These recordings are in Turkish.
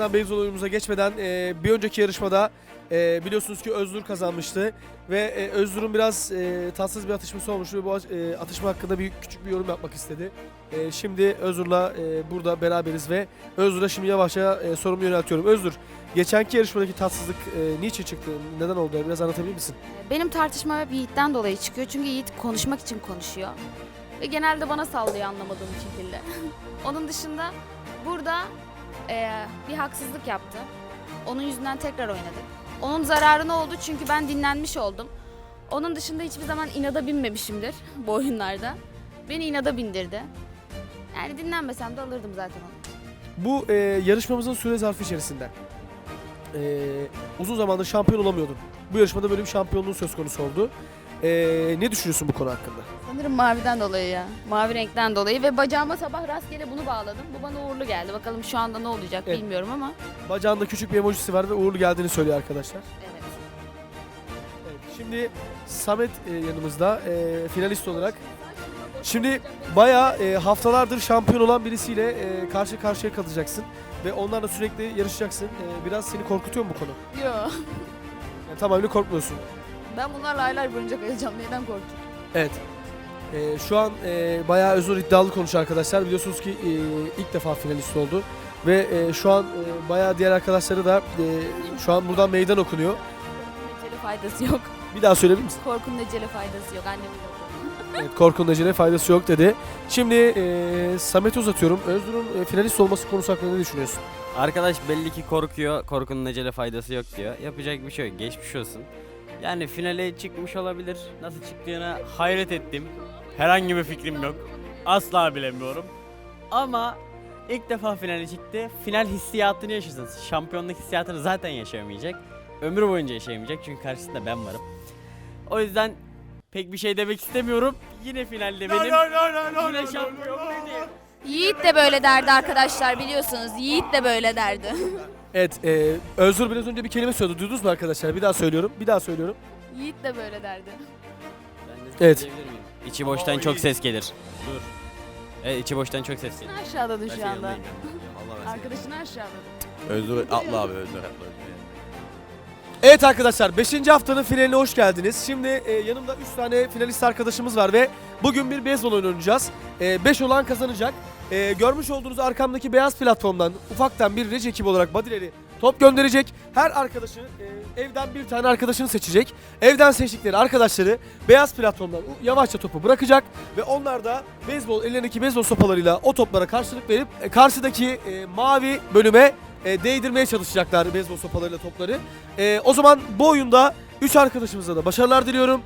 birazdan beyzbol oyunumuza geçmeden e, bir önceki yarışmada e, biliyorsunuz ki Özgür kazanmıştı. Ve e, Özgür'ün biraz e, tatsız bir atışması olmuş ve bu e, atışma hakkında bir küçük bir yorum yapmak istedi. E, şimdi Özgür'la e, burada beraberiz ve Özgür'e şimdi yavaşça e, sorumu yöneltiyorum. Özgür, geçenki yarışmadaki tatsızlık e, niçin çıktı? Neden oldu? Biraz anlatabilir misin? Benim tartışma hep Yiğit'ten dolayı çıkıyor. Çünkü Yiğit konuşmak için konuşuyor. Ve genelde bana sallıyor anlamadığım şekilde. Onun dışında burada eee, bir haksızlık yaptı. Onun yüzünden tekrar oynadık. Onun zararına oldu çünkü ben dinlenmiş oldum. Onun dışında hiçbir zaman inada binmemişimdir bu oyunlarda. Beni inada bindirdi. Yani dinlenmesem de alırdım zaten onu. Bu e, yarışmamızın süre zarfı içerisinde e, uzun zamandır şampiyon olamıyordun. Bu yarışmada böyle bir şampiyonluğun söz konusu oldu. E, ne düşünüyorsun bu konu hakkında? Sanırım maviden dolayı ya. Mavi renkten dolayı ve bacağıma sabah rastgele bunu bağladım. Bu bana uğurlu geldi. Bakalım şu anda ne olacak Evet. bilmiyorum ama. Bacağında küçük bir emojisi var ve uğurlu geldiğini söylüyor arkadaşlar. Evet. Evet, şimdi Samet e, yanımızda e, finalist olarak. Şimdi bayağı e, haftalardır şampiyon olan birisiyle e, karşı karşıya kalacaksın. Ve onlarla sürekli yarışacaksın. E, biraz seni korkutuyor mu bu konu? Yo. Yani tamamıyla korkmuyorsun. Ben bunlarla aylar boyunca kayacağım. Neden korkuyorum? Evet. Ee, şu an e, bayağı özür iddialı konuşuyor arkadaşlar. Biliyorsunuz ki e, ilk defa finalist oldu. Ve e, şu an e, bayağı diğer arkadaşları da e, şu an buradan meydan okunuyor. Korkunun ecele faydası yok. Bir daha söyleyebilir misin? Korkunun ecele faydası yok. Annemin yok. Evet, korkunun ecele faydası yok dedi. Şimdi e, Samet'e uzatıyorum. Özgür'ün e, finalist olması konusu hakkında ne düşünüyorsun? Arkadaş belli ki korkuyor. Korkunun ecele faydası yok diyor. Yapacak bir şey yok. Geçmiş olsun. Yani finale çıkmış olabilir. Nasıl çıktığına hayret ettim. Herhangi bir fikrim yok. Asla bilemiyorum. Ama ilk defa finale çıktı. Final hissiyatını yaşasın. Şampiyonluk hissiyatını zaten yaşayamayacak. Ömrü boyunca yaşayamayacak çünkü karşısında ben varım. O yüzden pek bir şey demek istemiyorum. Yine finalde benim. Yine şampiyon benim. Yiğit de böyle derdi arkadaşlar biliyorsunuz. Yiğit de böyle derdi. Evet, e, Özgür biraz önce bir kelime söyledi. Duydunuz mu arkadaşlar? Bir daha söylüyorum. Bir daha söylüyorum. Yiğit de böyle derdi. Evet. miyim? İçi boştan çok ses gelir. Dur. Evet içi boştan çok ses gelir. Aşağıda Ben şu senin anda. yanındayım ya. Allah versin. Arkadaşın aşağıda. Özür atla abi özür atla. Evet arkadaşlar 5. haftanın finaline hoş geldiniz. Şimdi e, yanımda 3 tane finalist arkadaşımız var ve bugün bir beyzbol oyunu oynayacağız. 5 olan kazanacak. E, görmüş olduğunuz arkamdaki beyaz platformdan ufaktan bir reji ekibi olarak badileri top gönderecek. Her arkadaşı e, evden bir tane arkadaşını seçecek. Evden seçtikleri arkadaşları beyaz platformdan yavaşça topu bırakacak ve onlar da beyzbol ellerindeki beyzbol sopalarıyla o toplara karşılık verip e, karşıdaki e, mavi bölüme değdirmeye çalışacaklar beyzbol sopalarıyla topları. O zaman bu oyunda 3 arkadaşımıza da başarılar diliyorum.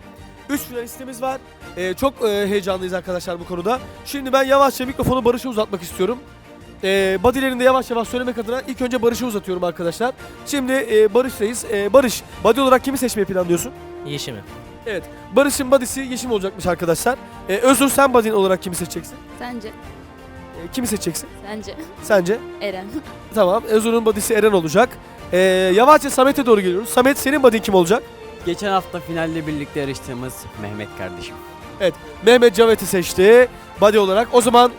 3 finalistimiz var. E, çok e, heyecanlıyız arkadaşlar bu konuda. Şimdi ben yavaşça mikrofonu Barış'a uzatmak istiyorum. E, body'lerini de yavaş yavaş söylemek adına ilk önce Barış'a uzatıyorum arkadaşlar. Şimdi e, Barış'tayız. E, Barış, body olarak kimi seçmeyi planlıyorsun? Yeşimi. Barış'ın body'si yeşim olacakmış arkadaşlar. E, Özür sen body'in olarak kimi seçeceksin? Sence? E, kimi seçeceksin? Sence? Sence? Eren. Tamam. Özür'ün body'si Eren olacak. E, yavaşça Samet'e doğru geliyoruz. Samet senin body'in kim olacak? Geçen hafta finalde birlikte yarıştığımız Mehmet kardeşim. Mehmet Cavet'i seçti body olarak. O zaman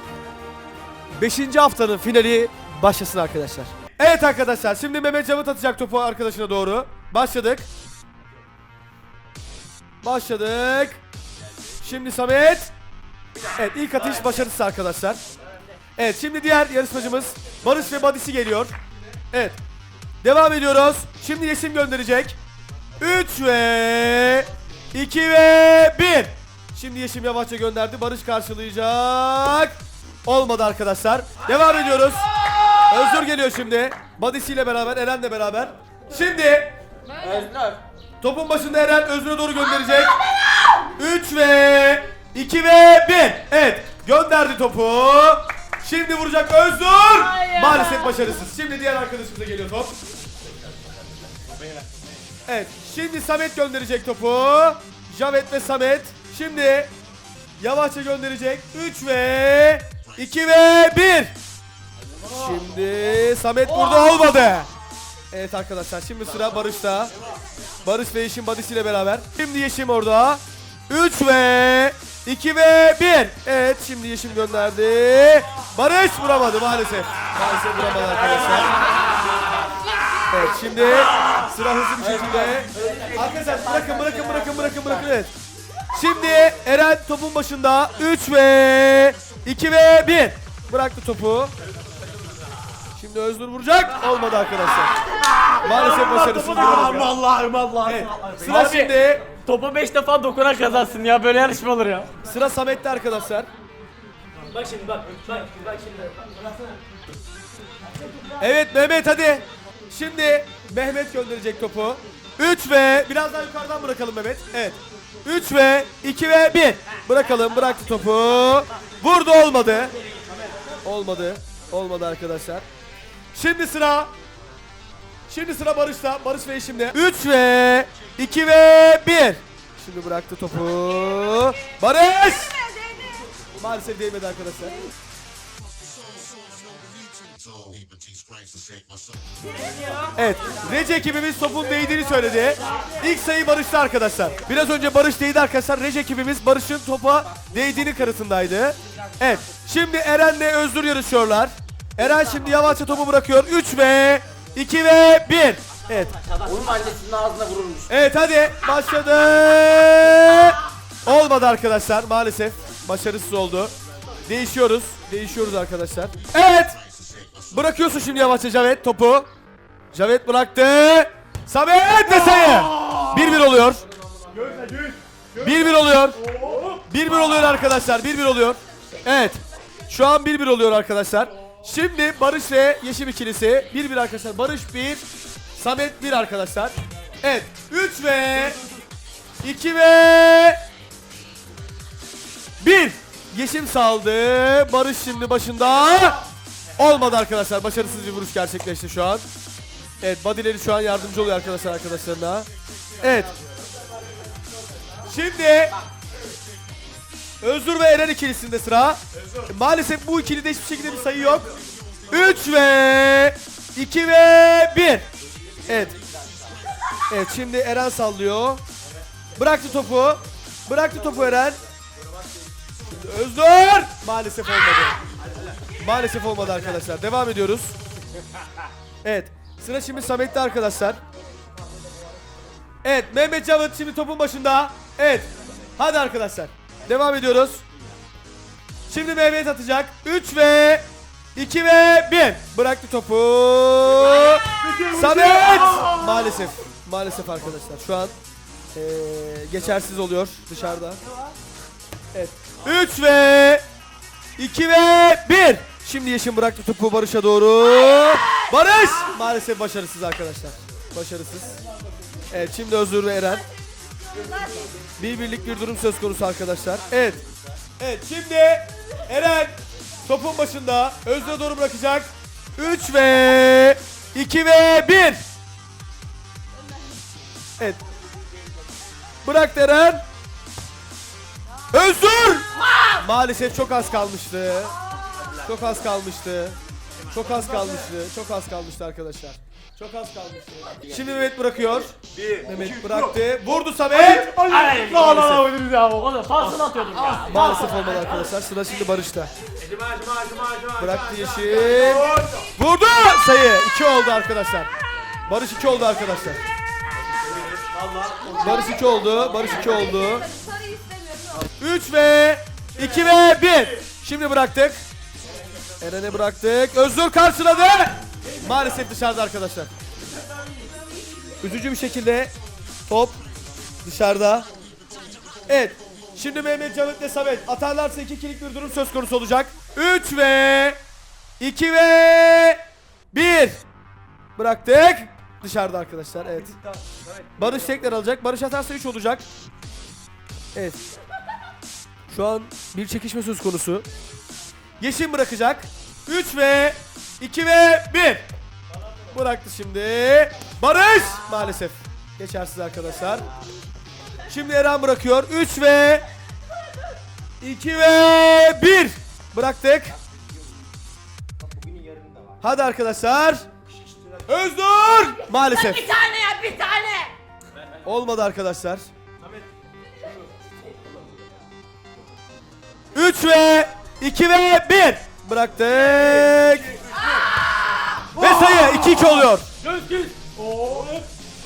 5. haftanın finali başlasın arkadaşlar. Evet arkadaşlar şimdi Mehmet Cavet atacak topu arkadaşına doğru. Başladık. Başladık. Şimdi Samet. Evet ilk atış başarısız arkadaşlar. Evet şimdi diğer yarışmacımız Barış ve Badisi geliyor. Evet. Devam ediyoruz. Şimdi Yeşim gönderecek. 3 ve 2 ve 1. Şimdi Yeşim yavaşça gönderdi. Barış karşılayacak. Olmadı arkadaşlar. Devam ediyoruz. Özgür geliyor şimdi. Badisi ile beraber, Eren'le beraber. Şimdi Topun başında Eren Özgür'e doğru gönderecek. 3 ve 2 ve 1. Evet. Gönderdi topu. Şimdi vuracak Özgür. Maalesef başarısız. Şimdi diğer arkadaşımıza geliyor top. Evet. Şimdi Samet gönderecek topu. Javet ve Samet. Şimdi yavaşça gönderecek. 3 ve 2 ve 1. Şimdi Samet burada olmadı. Evet arkadaşlar şimdi sıra Barış'ta. Barış ve Yeşim badisiyle beraber. Şimdi Yeşim orada. 3 ve 2 ve 1. Evet şimdi Yeşim gönderdi. Barış vuramadı maalesef. Maalesef vuramadı arkadaşlar. Evet şimdi sıra hızlı bir şekilde. Arkadaşlar bırakın bırakın bırakın bırakın bırakın evet. Şimdi Eren topun başında 3 ve 2 ve 1. Bıraktı topu. Şimdi Özgür vuracak. Olmadı arkadaşlar. Maalesef başarısız. Allah'ım Allah'ım. Evet. Sıra şimdi Topa 5 defa dokunan kazansın ya böyle yarışma olur ya. sıra Samet'te arkadaşlar. Bak şimdi bak bak bak şimdi. Evet Mehmet hadi. Şimdi Mehmet gönderecek topu. 3 ve biraz daha yukarıdan bırakalım Mehmet. Evet. 3 ve 2 ve 1. Bırakalım bıraktı topu. Vurdu olmadı. Olmadı. Olmadı arkadaşlar. Şimdi sıra. Şimdi sıra Barış'ta. Barış ve eşimde. 3 ve 2 ve 1. Şimdi bıraktı topu. Barış! Maalesef değmedi arkadaşlar. Evet. Rece ekibimiz topun değdiğini söyledi. İlk sayı Barış'ta arkadaşlar. Biraz önce Barış değdi arkadaşlar. Rece ekibimiz Barış'ın topa değdiğini kanıtındaydı. Evet. Şimdi Eren'le Özgür yarışıyorlar. Eren şimdi yavaşça topu bırakıyor. 3 ve 2 ve 1. Evet. Onun annesinin ağzına vurulmuş. Evet hadi başladı. Olmadı arkadaşlar maalesef. Başarısız oldu. Değişiyoruz. Değişiyoruz arkadaşlar. Evet. Bırakıyorsun şimdi yavaşça Cavet topu. Cavet bıraktı. Samet de sayı. 1-1 oluyor. 1-1 oluyor. 1-1 oluyor arkadaşlar. 1-1 oluyor. Evet. Şu an 1-1 oluyor arkadaşlar. Şimdi Barış ve Yeşim ikilisi 1-1 arkadaşlar. Barış 1, Samet 1 arkadaşlar. Evet. 3 ve 2 ve 1. Yeşim saldı. Barış şimdi başında. Olmadı arkadaşlar. Başarısız bir vuruş gerçekleşti şu an. Evet, bodyleri şu an yardımcı oluyor arkadaşlar arkadaşlarına. Evet. Şimdi Özgür ve Eren ikilisinde sıra. Maalesef bu ikilide hiçbir şekilde bir sayı yok. 3 ve 2 ve 1. Evet. Evet şimdi Eren sallıyor. Bıraktı topu. Bıraktı topu Eren. Şimdi Özgür. Maalesef olmadı. Maalesef olmadı arkadaşlar. Devam ediyoruz. Evet. Sıra şimdi Samet'te arkadaşlar. Evet Mehmet Cavit şimdi topun başında. Evet. Hadi arkadaşlar. Devam ediyoruz. Şimdi Mehmet atacak. 3 ve 2 ve 1. Bıraktı topu. Samet. Maalesef. Maalesef arkadaşlar. Şu an eee, geçersiz oluyor dışarıda. Evet. 3 ve 2 ve 1. Şimdi Yeşim bıraktı topu Barış'a doğru. Barış! Maalesef başarısız arkadaşlar. Başarısız. Evet şimdi Özgür ve Eren. Bir birlik bir durum söz konusu arkadaşlar. Evet. Evet şimdi Eren topun başında Özgür'e doğru bırakacak. 3 ve 2 ve 1. Evet. Bıraktı Eren. Özgür! Maalesef çok az kalmıştı. Çok az kalmıştı. Çok az kalmıştı. Çok az kalmıştı arkadaşlar. Çok az kalmıştı. Şimdi Mehmet bırakıyor. Mehmet bıraktı. Vurdu Samet. Ay la la la oynarız ya. Oğlum pasını atıyordum ya. Maalesef olmadı arkadaşlar. Sıra şimdi Barış'ta. Bıraktı Yeşil. Vurdu. Sayı. 2 oldu arkadaşlar. Barış 2 oldu arkadaşlar. Barış 2 oldu. Barış 2 oldu. 3 ve 2 ve 1. Şimdi bıraktık. Eren'e bıraktık. Özgür karşıladı. Maalesef dışarıda arkadaşlar. Üzücü bir şekilde top dışarıda. Evet. Şimdi Mehmet Cavit ve Samet atarlarsa 2 kilik bir durum söz konusu olacak. 3 ve 2 ve 1. Bıraktık. Dışarıda arkadaşlar. Evet. Barış tekrar alacak. Barış atarsa 3 olacak. Evet. Şu an bir çekişme söz konusu. Yeşim bırakacak. 3 ve 2 ve 1. Bıraktı şimdi. Barış! Maalesef. Geçersiz arkadaşlar. Şimdi Eren bırakıyor. 3 ve 2 ve 1. Bıraktık. Hadi arkadaşlar. Özgür! Maalesef. Bir tane ya bir tane. Olmadı arkadaşlar. 3 ve 2 ve 1. Bıraktık. Ve sayı 2-2 oluyor.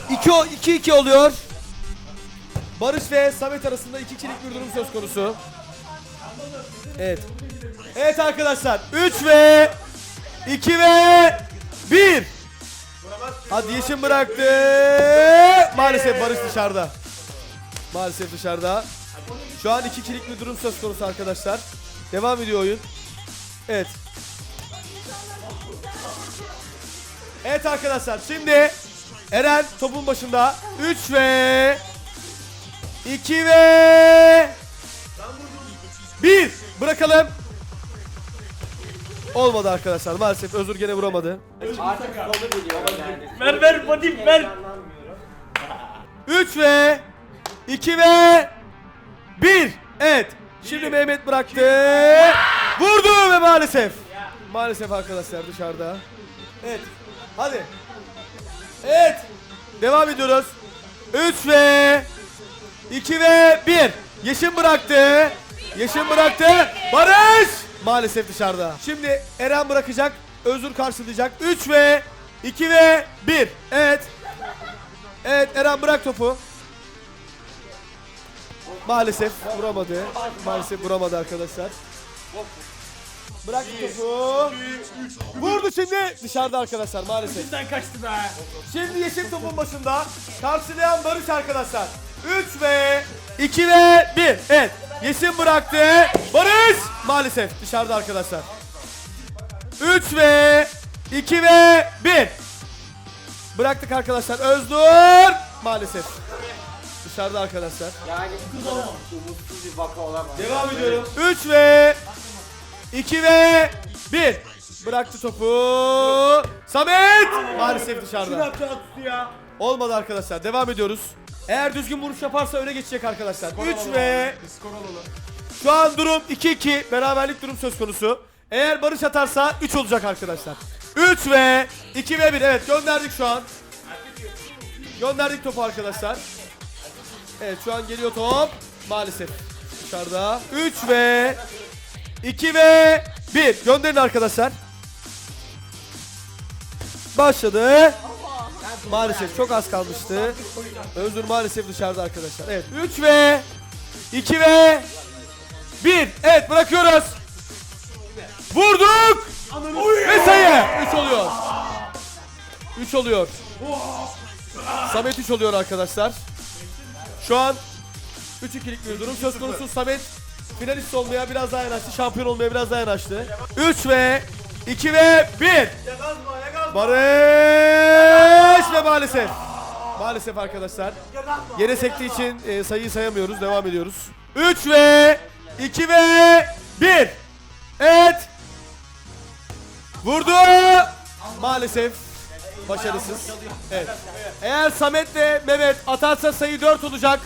2-2 oluyor. Barış ve Samet arasında 2 kişilik bir durum söz konusu. Evet. Evet arkadaşlar 3 ve 2 ve 1. Hadi Yeşim bıraktı. Maalesef Barış dışarıda. Maalesef dışarıda. Şu an 2 kilik bir durum söz konusu arkadaşlar. Devam ediyor oyun. Evet. Evet arkadaşlar şimdi Eren topun başında 3 ve 2 ve 1 bırakalım. Olmadı arkadaşlar maalesef Özür gene vuramadı. Ver ver body ver. 3 ve 2 ve 1 Evet şimdi Mehmet bıraktı. Vurdu ve maalesef. Maalesef arkadaşlar dışarıda. Evet hadi. Evet Devam ediyoruz. 3 ve 2 ve 1 Yeşim bıraktı. Yeşim bıraktı. Barış! Maalesef dışarıda. Şimdi Eren bırakacak Özür karşılayacak. 3 ve 2 ve 1 Evet. Evet Eren bırak topu Maalesef vuramadı. Maalesef vuramadı arkadaşlar. Bırak topu. Vurdu şimdi. Dışarıda arkadaşlar maalesef. Bizden kaçtı be. Şimdi yeşil topun başında. Karşılayan Barış arkadaşlar. 3 ve 2 ve 1. Evet. Yeşil bıraktı. Barış. Maalesef dışarıda arkadaşlar. 3 ve 2 ve 1. Bıraktık arkadaşlar. Özdur. Maalesef. Dışarıda arkadaşlar. Yani umutsuz bir vaka olamaz. Devam ediyorum. 3 ve 2 ve 1. Bıraktı topu. Samet maalesef dışarıda. Olmadı arkadaşlar. Devam ediyoruz. Eğer düzgün vuruş yaparsa öne geçecek arkadaşlar. 3 ve Şu an durum 2-2. Beraberlik durum söz konusu. Eğer Barış atarsa 3 olacak arkadaşlar. 3 ve 2 ve 1. Evet gönderdik şu an. Gönderdik topu arkadaşlar. Evet şu an geliyor top. Maalesef dışarıda. 3 ve 2 ve 1. Gönderin arkadaşlar. Başladı. Maalesef çok az kalmıştı. Özür maalesef dışarıda arkadaşlar. Evet 3 ve 2 ve 1. Evet bırakıyoruz. Vurduk. Ve sayı. 3 oluyor. 3 oluyor. Samet 3 oluyor arkadaşlar. Şu an 3-2'lik bir durum söz konusu. Samet finalist olmaya biraz daha yanaştı. Şampiyon olmaya biraz daha yanaştı. 3 ve 2 ve 1. Barış ve maalesef. Maalesef arkadaşlar. Yere sektiği için e, sayıyı sayamıyoruz. Devam ediyoruz. 3 ve 2 ve 1. Evet. Vurdu. Maalesef başarısız. Evet. Eğer Samet ve Mehmet atarsa sayı 4 olacak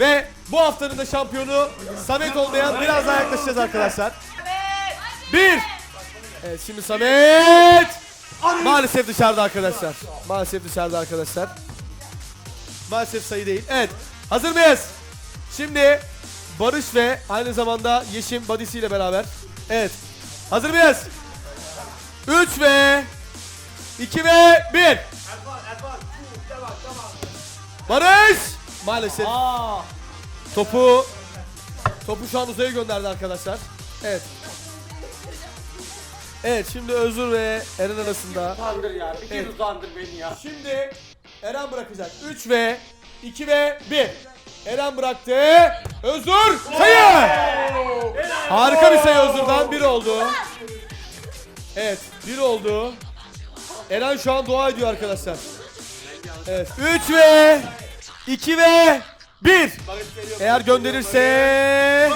ve bu haftanın da şampiyonu Samet olmayan biraz daha yaklaşacağız arkadaşlar. 1 Evet şimdi Samet Maalesef dışarıda arkadaşlar. Maalesef dışarıda arkadaşlar. Maalesef sayı değil. Evet. Hazır mıyız? Şimdi Barış ve aynı zamanda Yeşim badisiyle beraber. Evet. Hazır mıyız? 3 ve 2 ve 1. Barış! Maalesef topu topu şu an uzaya gönderdi arkadaşlar. Evet. Evet şimdi Özür ve Eren arasında. Utandır ya. Bir kere Evet. utandır beni ya. Şimdi Eren bırakacak. 3 ve 2 ve 1. Eren bıraktı. Özür sayı. Harika bir sayı Özür'den 1 oldu. Evet 1 oldu. Eren şu an dua ediyor arkadaşlar. Evet 3 ve 2 ve 1. Eğer gönderirse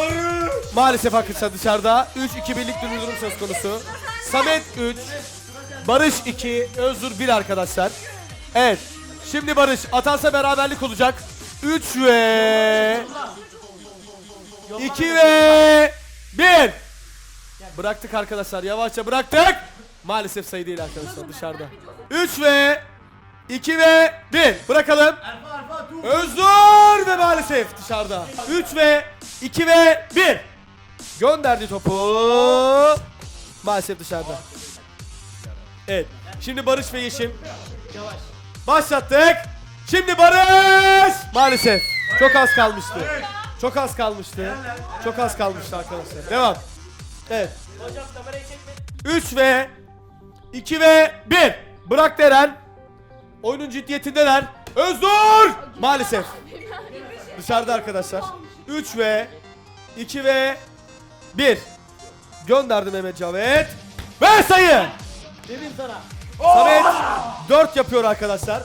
maalesef arkadaşlar dışarıda 3-2 birlik bir durum söz konusu. Samet 3, Barış 2, Özgür 1 arkadaşlar. Evet. Şimdi Barış atarsa beraberlik olacak. 3 ve 2 ve 1. Bıraktık arkadaşlar. Yavaşça bıraktık. Maalesef sayı değil arkadaşlar dışarıda. 3 ve 2 ve 1. Bırakalım. Özgür ve maalesef dışarıda. 3 ve 2 ve 1. Gönderdi topu. Maalesef dışarıda. Evet. Şimdi Barış ve Yeşim. Başlattık. Şimdi Barış. Maalesef. Çok az kalmıştı. Çok az kalmıştı. Çok az kalmıştı arkadaşlar. Devam. Evet. 3 ve 2 ve 1. Bırak Deren. Oyunun ciddiyetindeler. Özdur. Maalesef. Dışarıda arkadaşlar. 3 ve 2 ve 1. Gönderdi Mehmet Cavet. Ve sayı. Dedim sana. Samet 4 yapıyor arkadaşlar.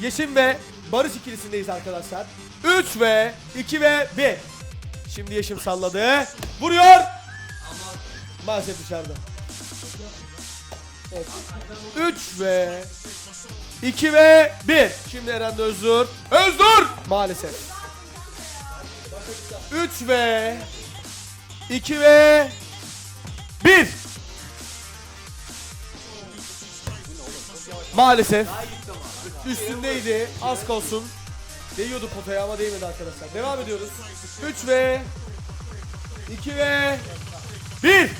Yeşim ve Barış ikilisindeyiz arkadaşlar. 3 ve 2 ve 1. Şimdi Yeşim salladı. Vuruyor. Maalesef dışarıda. Evet. 3 ve 2 ve 1. Şimdi Eren de Özdur. Özdur! Maalesef. 3 ve 2 ve 1. Maalesef. Üstündeydi. Az kalsın. Değiyordu potaya ama değmedi arkadaşlar. Devam ediyoruz. 3 ve 2 ve 1.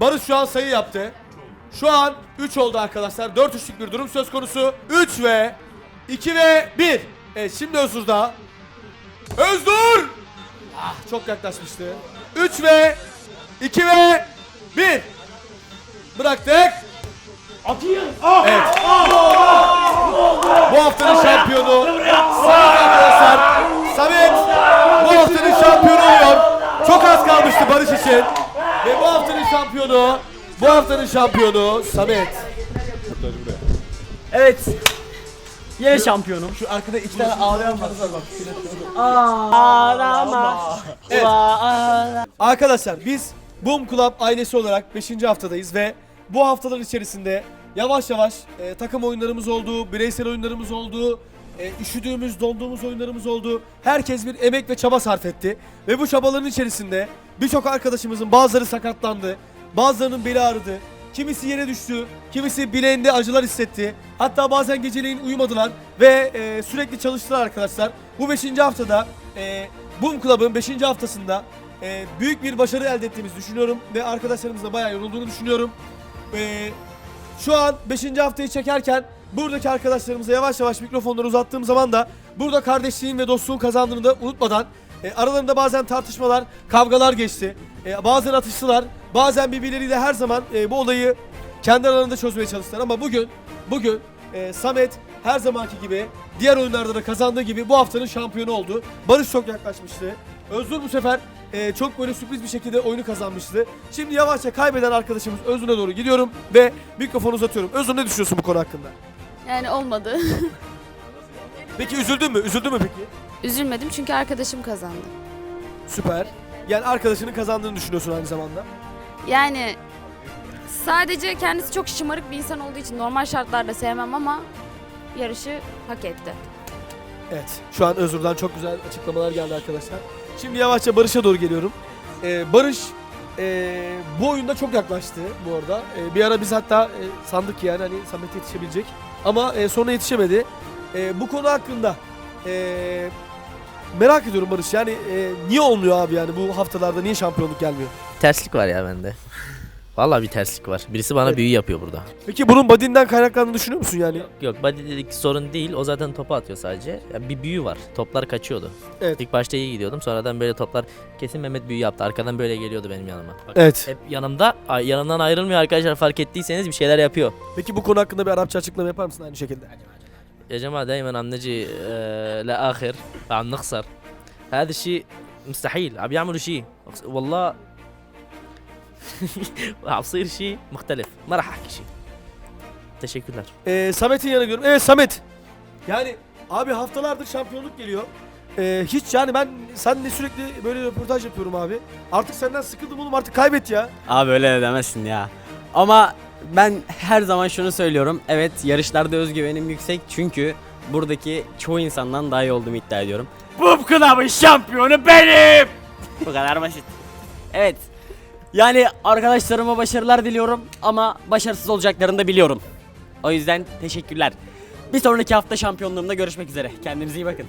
Barış şu an sayı yaptı. Şu an 3 oldu arkadaşlar. 4 üçlük bir durum söz konusu. 3 ve 2 ve 1. Evet şimdi Özgür'da. Özgür! Ah çok yaklaşmıştı. 3 ve 2 ve 1. Bıraktık. Atayım. Evet. Bu haftanın şampiyonu Samet arkadaşlar. Samet bu haftanın şampiyonu oluyor. Çok az kalmıştı Barış için. Ve bu haftanın şampiyonu bu haftanın şampiyonu Samet. Evet. Yine şampiyonum. Şu arkada iki tane ağlayan var. Ağlama. Evet. Arkadaşlar biz Boom Club ailesi olarak 5. haftadayız ve bu haftalar içerisinde yavaş yavaş e, takım oyunlarımız oldu, bireysel oyunlarımız oldu, e, üşüdüğümüz, donduğumuz oyunlarımız oldu. Herkes bir emek ve çaba sarf etti ve bu çabaların içerisinde birçok arkadaşımızın bazıları sakatlandı, bazılarının beli ağrıdı, kimisi yere düştü, kimisi bileğinde acılar hissetti. Hatta bazen geceleyin uyumadılar ve e, sürekli çalıştılar arkadaşlar. Bu 5. haftada e, Boom Club'ın 5. haftasında e, büyük bir başarı elde ettiğimizi düşünüyorum ve arkadaşlarımız da bayağı yorulduğunu düşünüyorum. E, şu an 5. haftayı çekerken buradaki arkadaşlarımıza yavaş yavaş mikrofonları uzattığım zaman da burada kardeşliğin ve dostluğun kazandığını da unutmadan e, aralarında bazen tartışmalar, kavgalar geçti. E, bazen atıştılar, bazen birbirleriyle her zaman e, bu olayı kendi aralarında çözmeye çalıştılar ama bugün bugün e, Samet her zamanki gibi diğer oyunlarda da kazandığı gibi bu haftanın şampiyonu oldu. Barış çok yaklaşmıştı. Özgür bu sefer e, çok böyle sürpriz bir şekilde oyunu kazanmıştı. Şimdi yavaşça kaybeden arkadaşımız Özgür'e doğru gidiyorum ve mikrofonu uzatıyorum. Özgür ne düşünüyorsun bu konu hakkında? Yani olmadı. Peki üzüldün mü? Üzüldün mü peki? Üzülmedim çünkü arkadaşım kazandı. Süper. Yani arkadaşının kazandığını düşünüyorsun aynı zamanda. Yani sadece kendisi çok şımarık bir insan olduğu için normal şartlarda sevmem ama yarışı hak etti. Evet. Şu an Özgür'den çok güzel açıklamalar geldi arkadaşlar. Şimdi yavaşça Barış'a doğru geliyorum. Ee, Barış ee, bu oyunda çok yaklaştı bu arada. Ee, bir ara biz hatta e, sandık yani hani Samet yetişebilecek. Ama e, sonra yetişemedi. E, bu konu hakkında e, merak ediyorum Barış. Yani e, niye olmuyor abi yani bu haftalarda niye şampiyonluk gelmiyor? Terslik var ya bende. Vallahi bir terslik var. Birisi bana Evet. büyü yapıyor burada. Peki bunun body'nden kaynaklandığını düşünüyor musun yani? Yok body'deki sorun değil. O zaten topu atıyor sadece. Ya bir büyü var. Toplar kaçıyordu. Evet. İlk başta iyi gidiyordum. Sonradan böyle toplar kesin Mehmet büyü yaptı. Arkadan böyle geliyordu benim yanıma. Bak, Evet. Hep yanımda. ay- Yanımdan ayrılmıyor arkadaşlar. Fark ettiyseniz bir şeyler yapıyor. Peki bu konu hakkında bir Arapça açıklama yapar mısın aynı şekilde? يا جماعة دائما عم نجي آه لاخر عم نخسر هذا الشيء مستحيل عم يعملوا شيء والله عم بصير شيء مختلف ما راح احكي شيء teşekkürler. Ee, Samet'in yanına gidiyorum. Evet Samet. Yani abi haftalardır şampiyonluk geliyor. Ee, hiç yani ben seninle sürekli böyle röportaj yapıyorum abi. Artık senden sıkıldım oğlum artık kaybet ya. Abi öyle de demezsin ya. Ama ben her zaman şunu söylüyorum. Evet yarışlarda özgüvenim yüksek çünkü buradaki çoğu insandan daha iyi olduğumu iddia ediyorum. Bu Club'ın şampiyonu benim. Bu kadar basit. Evet. Yani arkadaşlarıma başarılar diliyorum ama başarısız olacaklarını da biliyorum. O yüzden teşekkürler. Bir sonraki hafta şampiyonluğumda görüşmek üzere. Kendinize iyi bakın.